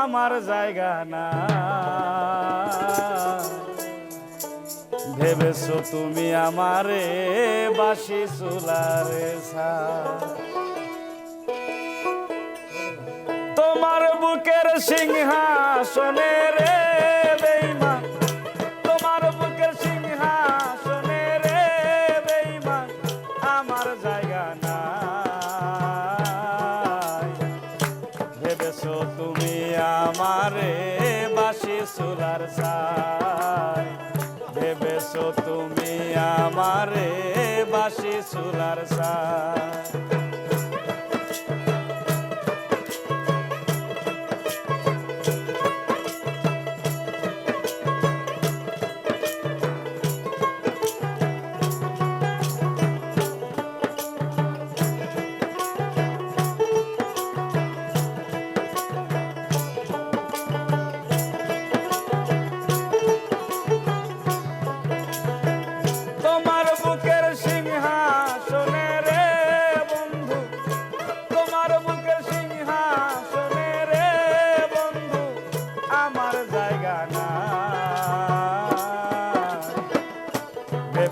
আমার জায়গা না। ভেবেছ তুমি আমারে বাসি চুলারে তোমার বুকের সিংহাসনে রে বেইমান তোমার বুকের সিংহাসনে রে বেইমান আমার যায় তুমি আমারে বাসি সুলার সা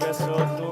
besó tu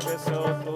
service of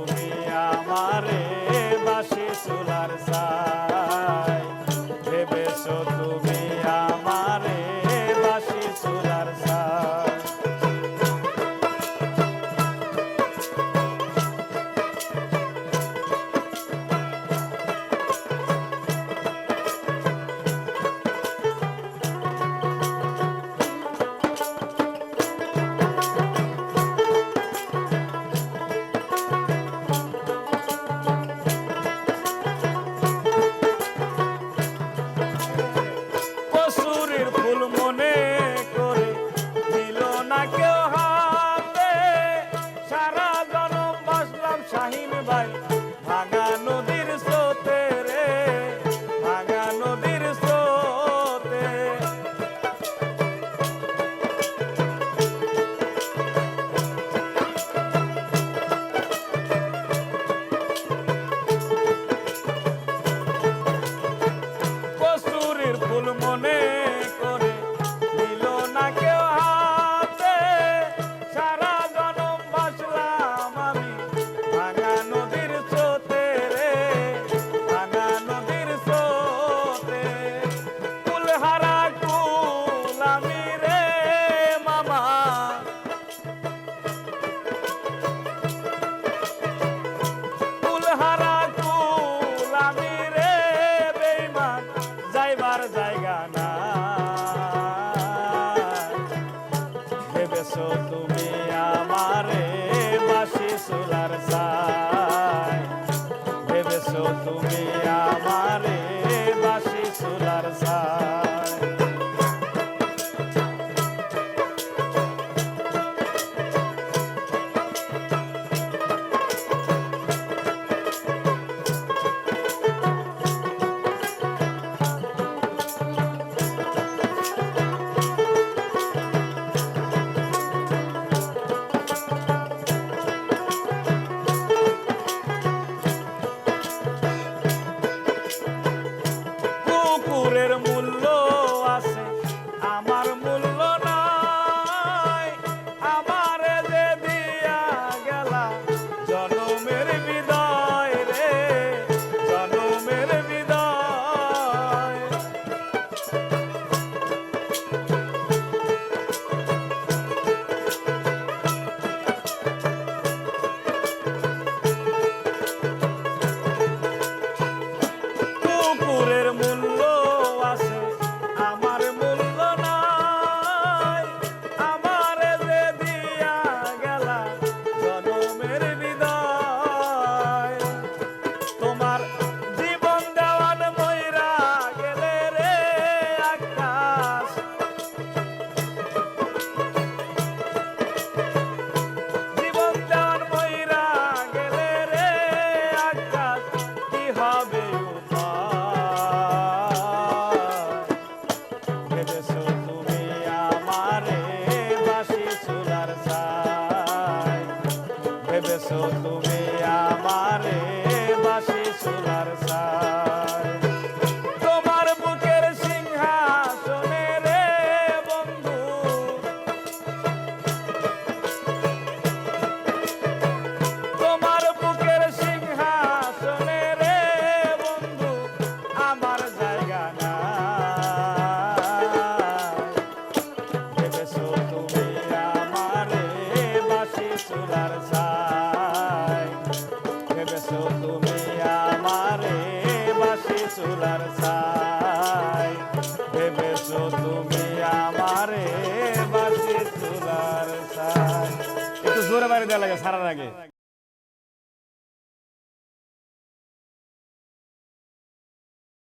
मेरे भी ভেবেছো আমারে বাসি সোলার সাই একটু জোরে বাড়ি দেওয়া লাগে সারার আগে